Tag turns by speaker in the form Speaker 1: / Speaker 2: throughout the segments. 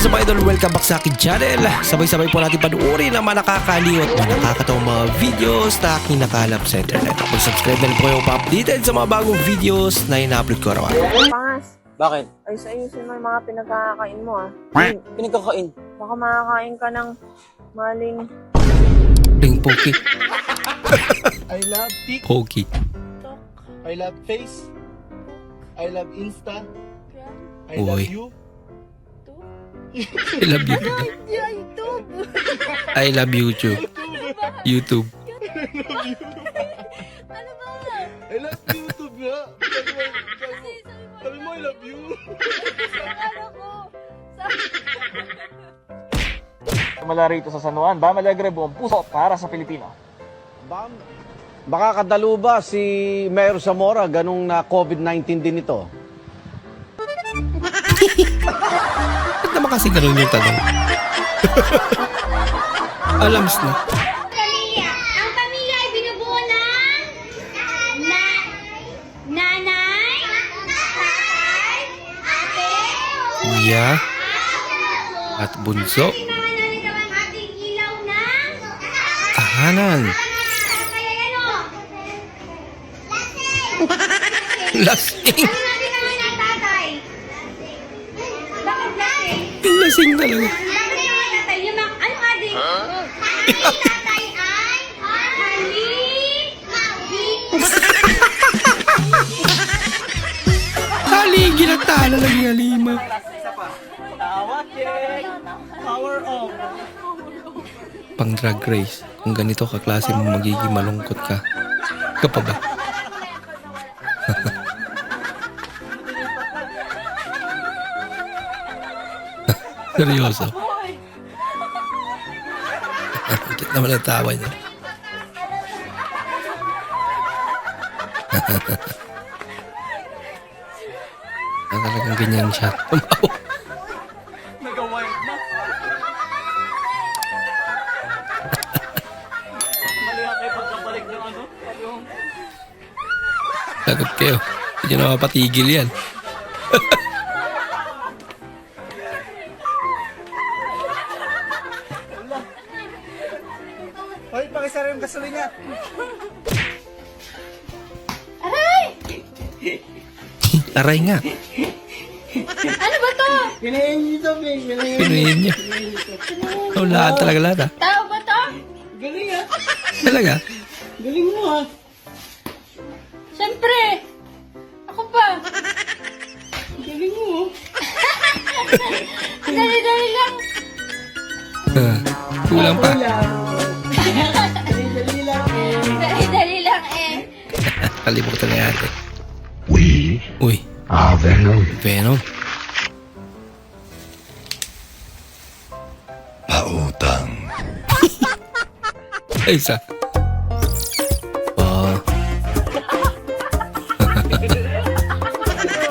Speaker 1: What's up idol? Welcome back sa akin channel. Sabay-sabay po natin panuorin ang mga nakakaliw at mga nakakatawang mga videos na aking nakalap sa internet. Mag-subscribe na rin po kayo pa-updated sa mga bagong videos na ina-upload ko araw
Speaker 2: Pangas,
Speaker 3: Bakit?
Speaker 2: ay sa ayusin mo yung mga pinagkakain mo ah.
Speaker 3: Pinagkakain.
Speaker 2: Baka makakain ka ng maling
Speaker 1: Ring Poki.
Speaker 4: I love Tik.
Speaker 1: Poki.
Speaker 4: I love Face. I love Insta. I
Speaker 1: Uy.
Speaker 4: love you.
Speaker 1: I love you. I love YouTube. YouTube.
Speaker 4: I love YouTube nga. Sabi mo, sabi I love you.
Speaker 5: Mula rito sa San Juan, Bam Alegre, buong puso para sa Pilipino.
Speaker 6: Bam, baka kadalo ba si Mayor Zamora ganung na COVID-19 din ito?
Speaker 1: Naman kasi ganun yung tanong? Alams na.
Speaker 7: pamilya. Ang pamilya ay binubuo ng na, nanay, tatay, ate,
Speaker 1: Kuya at bunso. Tahanan.
Speaker 7: kaya yan o.
Speaker 1: Lasing.
Speaker 7: Ay Hali.
Speaker 1: Haligi na tala lagi halima.
Speaker 3: Power off.
Speaker 1: Pang drag race. Kung ganito kaklase mo magiging malungkot ka. Ka pa ba? Seryoso. Bakit naman ang tawa niya? Ah, talagang ganyan siya. Tumawa.
Speaker 3: Nag-wild na. Mali ka kayo pagkabalik ng ano? Yung
Speaker 1: Lagot kayo. Hindi nyo mapatigil yan. Aray nga.
Speaker 7: Ano ba to?
Speaker 4: Pinayin niyo to, Bing. Pinayin.
Speaker 1: Niya. Oh, lahat talaga lahat ah.
Speaker 7: Tao ba to?
Speaker 4: Galing ah.
Speaker 1: Talaga.
Speaker 4: Galing mo ah.
Speaker 7: Siyempre. Ako pa.
Speaker 4: Galing mo oh.
Speaker 7: Dali-dali lang.
Speaker 1: Ah, Kulang pa.
Speaker 4: Dali-dali lang eh.
Speaker 7: Dali-dali lang eh.
Speaker 1: Kalimutan na yate.
Speaker 8: Are Venom.
Speaker 1: Venom.
Speaker 8: Pautang.
Speaker 1: Ay, isa. Oh.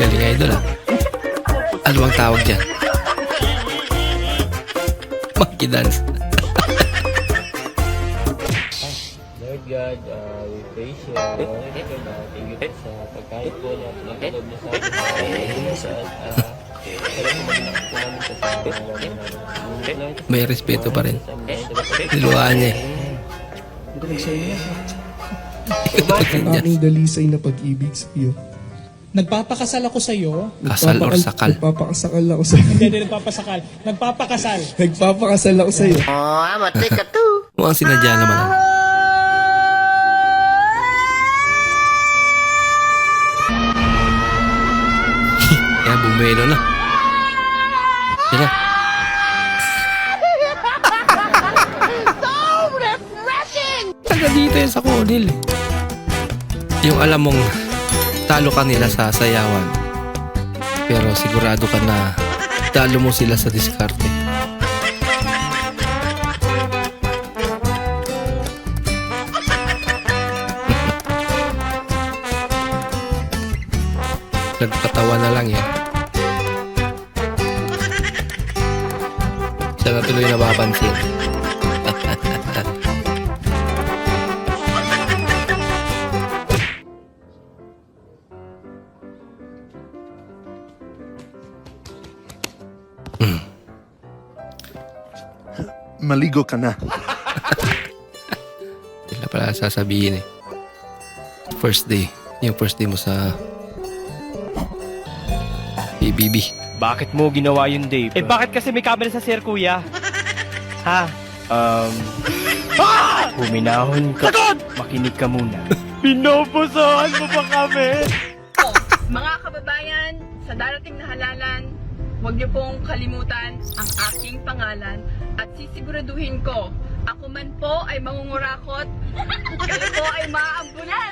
Speaker 1: Galing idol ah. Ano bang tawag dyan? Monkey dance.
Speaker 3: You. Uh, thank you po sa pagkahit po na pinagkalob niyo sa atin. Sa uh, alam mo ba po namin sa pagkakalob
Speaker 1: May respeto pa rin. Niluhaan niya eh.
Speaker 9: Ito nagsayo na.
Speaker 1: Ito niya.
Speaker 9: Aking dalisay na pag-ibig sa iyo.
Speaker 10: Nagpapakasal ako sa iyo.
Speaker 1: Kasal or sakal.
Speaker 9: Nagpapakasakal ako sa iyo.
Speaker 10: Hindi, hindi nagpapasakal. Nagpapakasal.
Speaker 9: Nagpapakasal ako sa iyo.
Speaker 1: Mukhang sinadya naman. ah. Bumelo na. Yan na. Taga dito yan sa Conil. Yung alam mong talo ka nila sa sayawan. Pero sigurado ka na talo mo sila sa diskarte. Nagpatawa na lang yan. Tuloy napapansin.
Speaker 6: maligo ka na.
Speaker 1: Sila pala sasabihin eh. First day. Yung first day mo sa PBB.
Speaker 5: Bakit mo ginawa yun, Dave?
Speaker 11: Eh bakit kasi may camera sa sir, kuya?
Speaker 5: Ha? Um... Huminahon ka. Makinig ka muna.
Speaker 11: Pinupusohan mo pa kami!
Speaker 2: Mga kababayan, sa darating na halalan, huwag niyo pong kalimutan ang aking pangalan at sisiguraduhin ko, ako man po ay mangungurakot, kayo po ay maaambulan.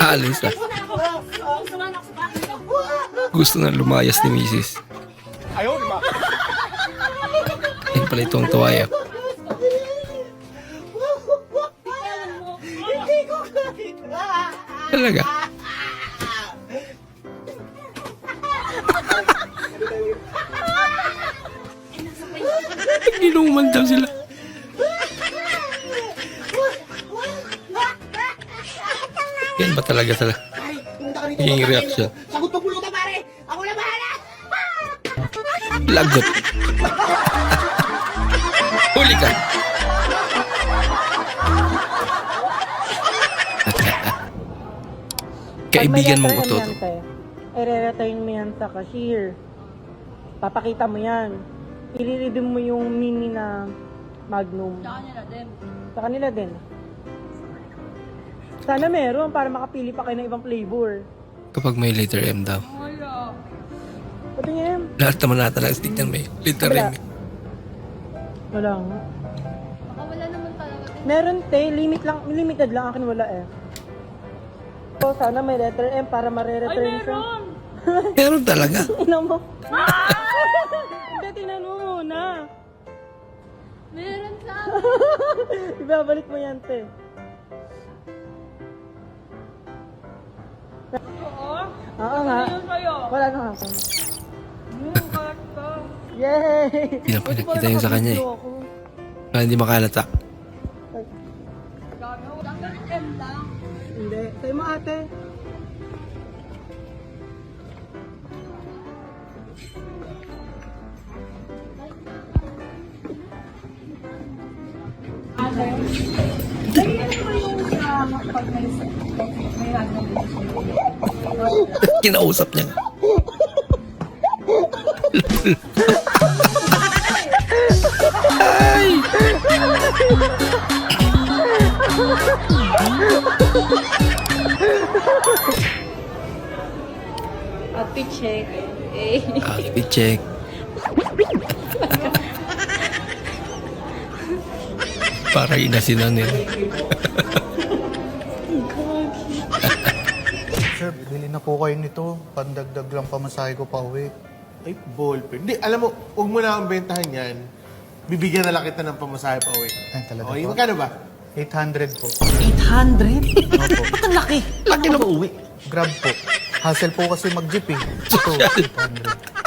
Speaker 1: Alis na. Gusto na lumayas ni Mrs. pala itong tuwaya. Talaga. Inuman daw sila. Yan ba talaga talaga? Yung reaction.
Speaker 12: Sagot mo pulutan pare! Ako na bahala!
Speaker 1: Lagot. Huli ka. Kaibigan mong utoto.
Speaker 2: I-return mo yan sa cashier. Papakita mo yan. I-redeem mo yung mini na Magnum. Sa kanila din. Sa kanila din. Sana meron para makapili pa kayo ng ibang flavor.
Speaker 1: Kapag may letter M daw.
Speaker 2: Pati nga yan.
Speaker 1: Lahat naman nata ng stick niyan may letter M.
Speaker 2: Wala nga. Meron te, limit lang, limited lang akin wala eh. So, sana may letter M para mare-return siya.
Speaker 1: Meron talaga.
Speaker 2: Ina mo. Hindi, tinanong mo muna.
Speaker 12: Meron sa
Speaker 2: Ibabalik mo yan, te. Oo nga. Wala na ako. Yay!
Speaker 1: Hindi na pinakita yun sa kanya eh. Kaya hindi makalata.
Speaker 2: Hindi. Sa'yo mo ate.
Speaker 1: Kinausap niya.
Speaker 12: Outfit check. Eh.
Speaker 1: Outfit check. Para inasinan nila.
Speaker 13: Sir, bili na po kayo nito. Pandagdag lang pamasahe ko pa uwi.
Speaker 14: Ay, ballpen. Hindi, alam mo, huwag mo na akong bentahan yan. Bibigyan na lang kita ng pamasahe pa uwi.
Speaker 13: Ay, talaga
Speaker 14: Okay,
Speaker 13: po.
Speaker 14: magkano ba?
Speaker 13: 800 po.
Speaker 15: 800?
Speaker 13: Opo.
Speaker 15: Ba't ang laki? Laki na uwi.
Speaker 13: Grab po. Hassle po kasi mag-jeep eh. Ito, 800.